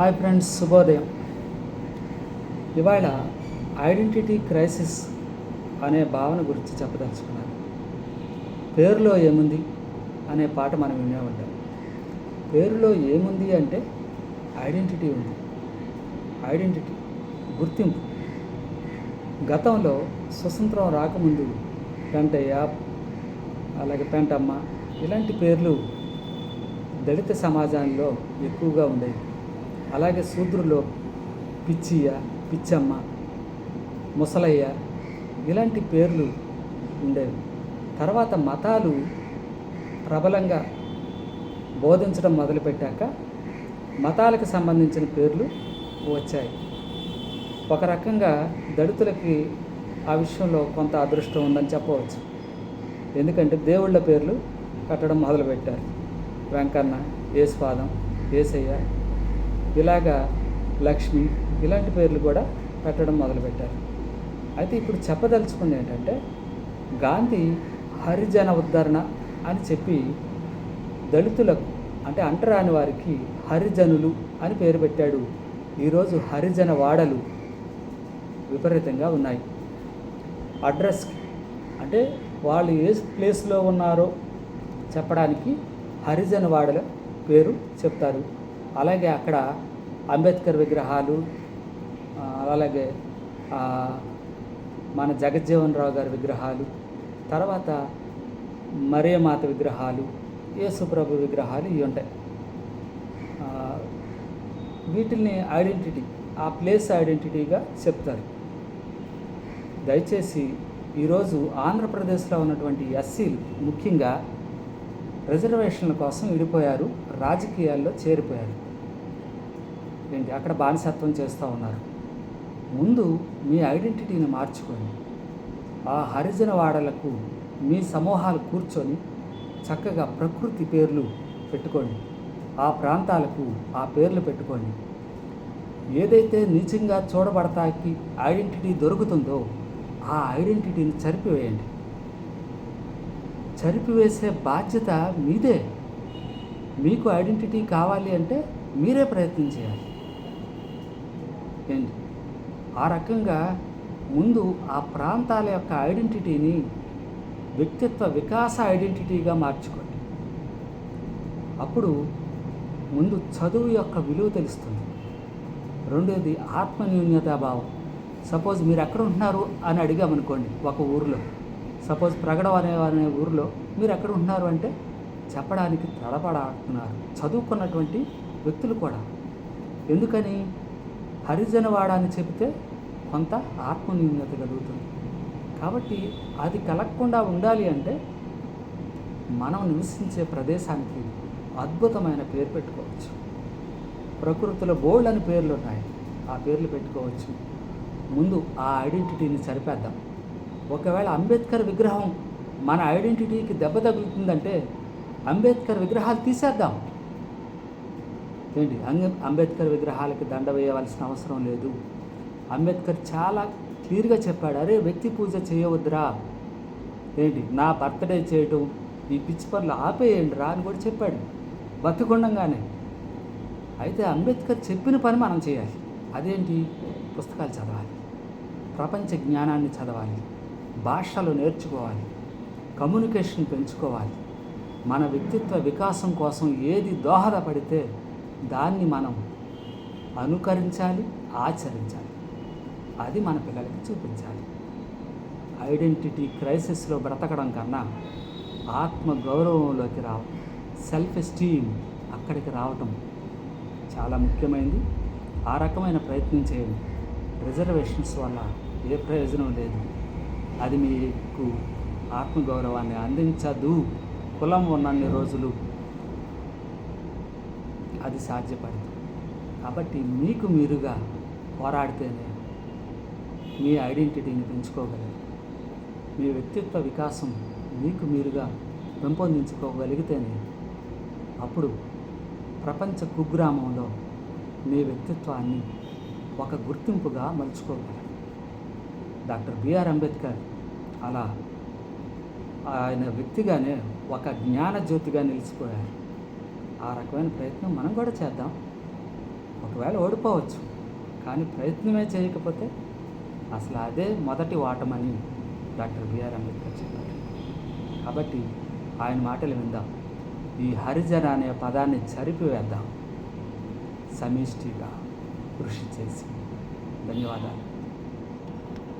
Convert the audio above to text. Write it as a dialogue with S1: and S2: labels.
S1: Hi friends శుభోదయం. ఇవాళ identity crisis అనే భావన గురించి చెప్పదలుచుకున్నాను. పేరులో ఏముంది అనే పాట మనం వినే ఉంటాం పేరులో ఏముంది అంటే ఐడెంటిటీ ఉంది. ఐడెంటిటీ గుర్తింపు. గతంలో స్వతంత్రం రాకముందు పెంటయ్య అలాగే పెంటమ్మ ఇలాంటి పేర్లు దళిత సమాజంలో ఎక్కువగా ఉండేవి. అలాగే శూద్రులో పిచ్చియ్య పిచ్చమ్మ ముసలయ్య ఇలాంటి పేర్లు ఉండేవి. తర్వాత మతాలు ప్రబలంగా బోధించడం మొదలుపెట్టాక మతాలకు సంబంధించిన పేర్లు వచ్చాయి. ఒక రకంగా దళితులకి ఆ విషయంలో కొంత అదృష్టం ఉందని చెప్పవచ్చు. ఎందుకంటే దేవుళ్ళ పేర్లు కట్టడం మొదలుపెట్టారు. వెంకన్న ఏసుపాదం ఏసయ్య ఇలాగా లక్ష్మి ఇలాంటి పేర్లు కూడా పెట్టడం మొదలుపెట్టారు. అయితే ఇప్పుడు చెప్పదలుచుకుంది ఏంటంటే గాంధీ హరిజన ఉద్ధరణ అని చెప్పి దళితులకు అంటే అంటరాని వారికి హరిజనులు అని పేరు పెట్టాడు. ఈరోజు హరిజన వాడలు విపరీతంగా ఉన్నాయి. అడ్రస్ అంటే వాళ్ళు ఏ ప్లేస్లో ఉన్నారో చెప్పడానికి హరిజన వాడల పేరు చెప్తారు. అలాగే అక్కడ అంబేద్కర్ విగ్రహాలు అలాగే మన జగజ్జీవన్ రావు గారి విగ్రహాలు తర్వాత మరియమాత విగ్రహాలు యేసుప్రభు విగ్రహాలు ఇవి ఉంటాయి. వీటిని ఐడెంటిటీ ఆ ప్లేస్ ఐడెంటిటీగా చెప్తారు. దయచేసి ఈరోజు ఆంధ్రప్రదేశ్లో ఉన్నటువంటి ఎస్సీలు ముఖ్యంగా రిజర్వేషన్ల కోసం విడిపోయారు రాజకీయాల్లో చేరిపోయారు. ఏంటి? అక్కడ బానిసత్వం చేస్తూ ఉన్నారు. ముందు మీ ఐడెంటిటీని మార్చుకొని ఆ హరిజన వాడలకు మీ సమూహాలు కూర్చొని చక్కగా ప్రకృతి పేర్లు పెట్టుకోండి ఆ ప్రాంతాలకు ఆ పేర్లు పెట్టుకోండి ఏదైతే నీచంగా చూడబడతాకి ఐడెంటిటీ దొరుకుతుందో ఆ ఐడెంటిటీని చరిపివేయండి. చరిపివేసే బాధ్యత మీదే. మీకు ఐడెంటిటీ కావాలి అంటే మీరే ప్రయత్నం చేయాలి. ఏంటి? ఆ రకంగా ముందు ఆ ప్రాంతాల యొక్క ఐడెంటిటీని వ్యక్తిత్వ వికాస ఐడెంటిటీగా మార్చుకోండి. అప్పుడు ముందు చదువు యొక్క విలువ తెలుస్తుంది. రెండోది ఆత్మన్యూన్యతాభావం సపోజ్ మీరు ఎక్కడ ఉంటున్నారు అని అడిగామనుకోండి ఒక ఊరిలో. సపోజ్ ప్రగడ అనే అనే ఊరిలో మీరు ఎక్కడ ఉంటున్నారు అంటే చెప్పడానికి తడపడుతున్నారు చదువుకున్నటువంటి వ్యక్తులు కూడా. ఎందుకని? హరిజనవాడ అని చెబితే కొంత ఆత్మన్యూన్యత కలుగుతుంది. కాబట్టి అది కలగకుండా ఉండాలి అంటే మనం నివసించే ప్రదేశానికి అద్భుతమైన పేరు పెట్టుకోవచ్చు. ప్రకృతిలో బోల్డ్ అని పేర్లు ఉన్నాయి. ఆ పేర్లు పెట్టుకోవచ్చు. ముందు ఆ ఐడెంటిటీని సరిపేద్దాం. ఒకవేళ అంబేద్కర్ విగ్రహం మన ఐడెంటిటీకి దెబ్బ తగులుతుందంటే అంబేద్కర్ విగ్రహాలు తీసేద్దాం. ఏంటి? అంగ అంబేద్కర్ విగ్రహాలకి దండ వేయవలసిన అవసరం లేదు. అంబేద్కర్ చాలా క్లియర్గా చెప్పాడు అరే వ్యక్తి పూజ చేయవద్దురా. ఏంటి? నా బర్త్డే చేయటం ఈ పిచ్చి పనులు ఆపేయండి రా అని కూడా చెప్పాడు. బతుకుండంగానే. అయితే అంబేద్కర్ చెప్పిన పని మనం చేయాలి. అదేంటి? పుస్తకాలు చదవాలి. ప్రపంచ జ్ఞానాన్ని చదవాలి. భాషలు నేర్చుకోవాలి కమ్యూనికేషన్ పెంచుకోవాలి. మన వ్యక్తిత్వ వికాసం కోసం ఏది దోహదపడితే దాన్ని మనం అనుకరించాలి ఆచరించాలి. అది మన పిల్లలకి చూపించాలి. ఐడెంటిటీ క్రైసిస్లో బ్రతకడం కన్నా ఆత్మ గౌరవంలోకి రావ సెల్ఫ్ ఎస్టీమ్ అక్కడికి రావటం చాలా ముఖ్యమైనది ఆ రకమైన ప్రయత్నం చేయండి. రిజర్వేషన్స్ వల్ల ఏ ప్రయోజనం లేదు. అది మీకు ఆత్మగౌరవాన్ని అందించదు. కులం ఉన్నన్ని రోజులు అది సాధ్యపడదు. కాబట్టి మీకు మీరుగా పోరాడితేనే మీ ఐడెంటిటీని పెంచుకోగలరు. మీ వ్యక్తిత్వ వికాసం మీకు మీరుగా పెంపొందించుకోగలిగితేనే అప్పుడు ప్రపంచ కుగ్రామంలో మీ వ్యక్తిత్వాన్ని ఒక గుర్తింపుగా మలుచుకోగలరు. డాక్టర్ బిఆర్ అంబేద్కర్ అలా ఆయన వ్యక్తిగానే ఒక జ్ఞాన జ్యోతిగా నిలిచిపోయారు. ఆ రకమైన ప్రయత్నం మనం కూడా చేద్దాం. ఒకవేళ ఓడిపోవచ్చు. కానీ ప్రయత్నమే చేయకపోతే అసలు అదే మొదటి ఓటమని డాక్టర్ బిఆర్ అంబేద్కర్ చెప్పారు. కాబట్టి ఆయన మాటలు విందాం. ఈ హరిజన అనే పదాన్ని చరిపివేద్దాం. సమిష్టిగా కృషి చేసి. ధన్యవాదాలు.